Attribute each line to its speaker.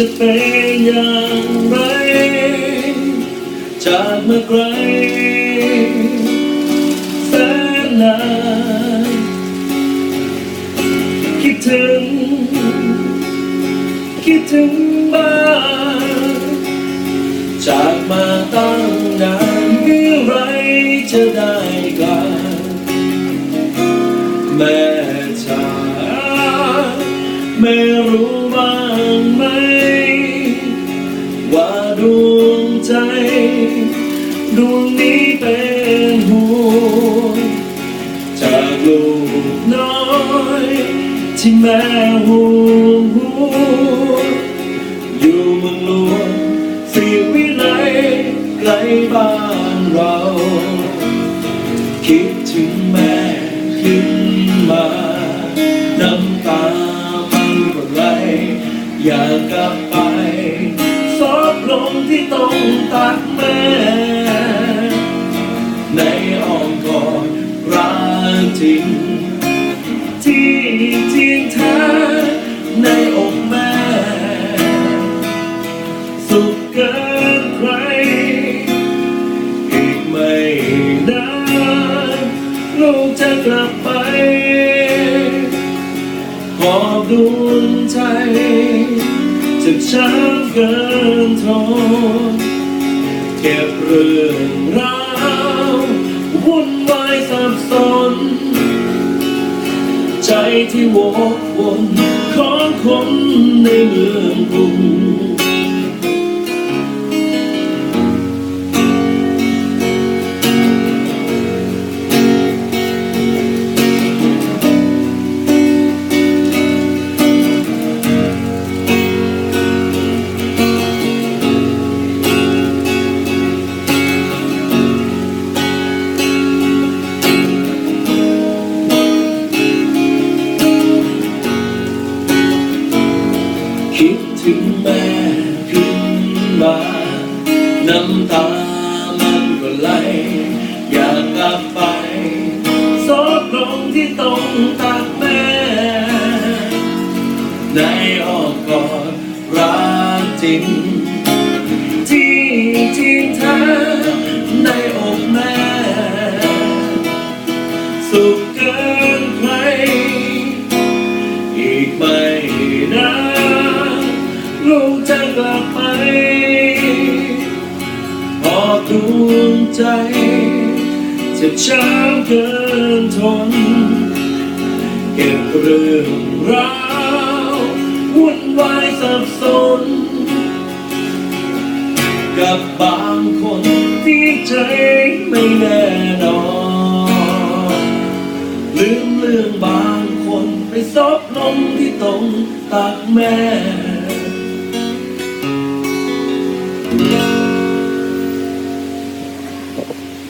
Speaker 1: จะเป็นอย่างไรจากเมื่อไกลแสนนานคิดถึง คิดถึงบ้านจากมาตั้งนานเมื่อไรจะได้กลับแม่จ๋าแม่รู้ บ้างไหม ว่าดวงใจ ดวงนี้เป็นห่วงจากลูกน้อยที่แม่ห่วงห่วงอยู่เมืองหลวงสีวิไลไกลบ้านเรา คิดถึงแม่ขึ้นมาน้ำตา อยากกลับไปซอบลงที่ตรงตักแม่ในอ้อมกอดรักจริง ที่จริงแท้ในอกแม่ สุขเกินใคร อีกไม่นานลูกจะกลับไป ดวงใจจะช้ำเกินทนเก็บเรื่องราววุ่นวายสับสน ใจที่วกวนของคนในเมืองกรุง บลงที่ตรงตักแม่ในอ้อมกอดรักจริง ที่จริงแท้ในอกแม่ สุขเกินใครอีกไม่นานลูกจะกลับไปพอดวงใจ จะช้ำเกินทน เก็บเรื่องราววุ่นวายสับสน กับบางคนที่ใจไม่แน่นอนลืมเรื่องบางคนไปซบลงที่ตรงตักแม่